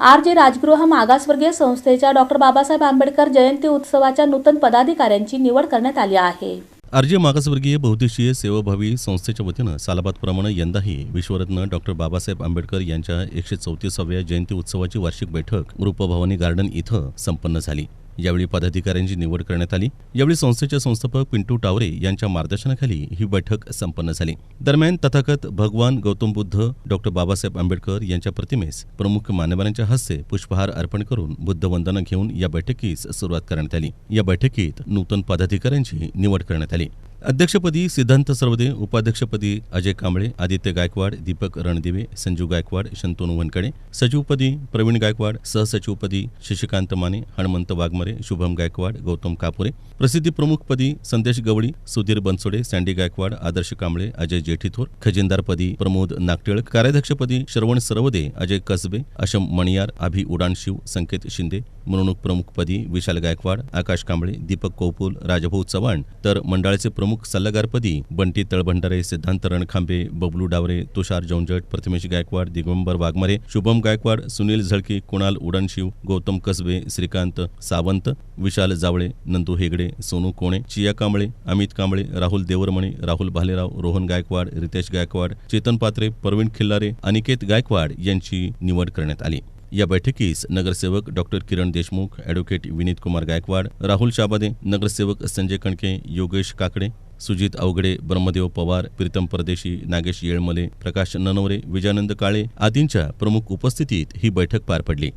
R J Rajgriha मागासवर्गीय संस्थेच्या doctor Babasaheb Ambedkar जयंती उत्सवाच्या नूतन पदाधिकाऱ्यांची निवड करण्यात आली आहे. आरजे मागासवर्गीय बहुद्देशीय सेवाभावी संस्थेच्या वतीनं सालाबादप्रमाणे यंदाही विश्वरत्न डॉक्टर बाबासाहेब आंबेडकर यांच्या एकशे चौतीसाव्या जयंती उत्सवाची वार्षिक बैठक रूपभवानी गार्डन इथं संपन्न झाली. यावेळी पदाधिकाऱ्यांची निवड करण्यात आली. यावेळी संस्थेचे संस्थापक पिंटू टावरे यांच्या मार्गदर्शनाखाली ही बैठक संपन्न झाली. दरम्यान तथागत भगवान गौतम बुद्ध डॉक्टर बाबासाहेब आंबेडकर यांच्या प्रतिमेस प्रमुख मान्यवरांच्या हस्ते पुष्पहार अर्पण करून बुद्धवंदना घेऊन या बैठकीस सुरुवात करण्यात आली. या बैठकीत नूतन पदाधिकाऱ्यांची निवड करण्यात आली. अध्यक्षपदी सिद्धांत सरवदे उपाध्यक्षपदी अजय कांबळे आदित्य गायकवाड दीपक रणदिवे संजू गायकवाड शंतनू वनकडे सचिवपदी प्रवीण गायकवाड सहसचिवपदी शशिकांत माने हनुमंत वाघमरे शुभम गायकवाड गौतम कापुरे प्रसिद्धी प्रमुखपदी संदेश गवळी सुधीर बनसोडे सँडी गायकवाड आदर्श कांबळे अजय जेठीथोर खजिनदारपदी प्रमोद नागटिळक कार्याध्यक्षपदी श्रवण सरवदे अजय कसबे अशम मणियार अभि उडाणशिव संकेत शिंदे मिरवणूक प्रमुखपदी विशाल गायकवाड आकाश कांबळे दीपक कौपुल राजभाऊ चव्हाण तर मंडळाचे प्रमुख सल्लागारपदी बंटी तळभंडारे सिद्धांत रणखांबे बबलू डावरे तुषार जौंजट प्रथमेश गायकवाड दिगंबर वाघमारे शुभम गायकवाड सुनील झळके कुणाल उडणशिव गौतम कसबे श्रीकांत सावंत विशाल जावळे नंदू हेगडे सोनू कोणे चिया कांबळे अमित कांबळे राहुल देवरमणे राहुल भालेराव रोहन गायकवाड रितेश गायकवाड चेतन पात्रे प्रवीण खिल्लारे अनिकेत गायकवाड यांची निवड करण्यात आली. या बैठकीस नगरसेवक डॉक्टर किरण देशमुख ॲडव्होकेट विनीत कुमार गायकवाड राहुल शाबादे नगरसेवक संजय कणके योगेश काकडे सुजित अवघडे ब्रह्मदेव पवार प्रीतम परदेशी नागेश येळमले प्रकाश ननवरे विजयानंद काळे आदींच्या प्रमुख उपस्थितीत ही बैठक पार पडली.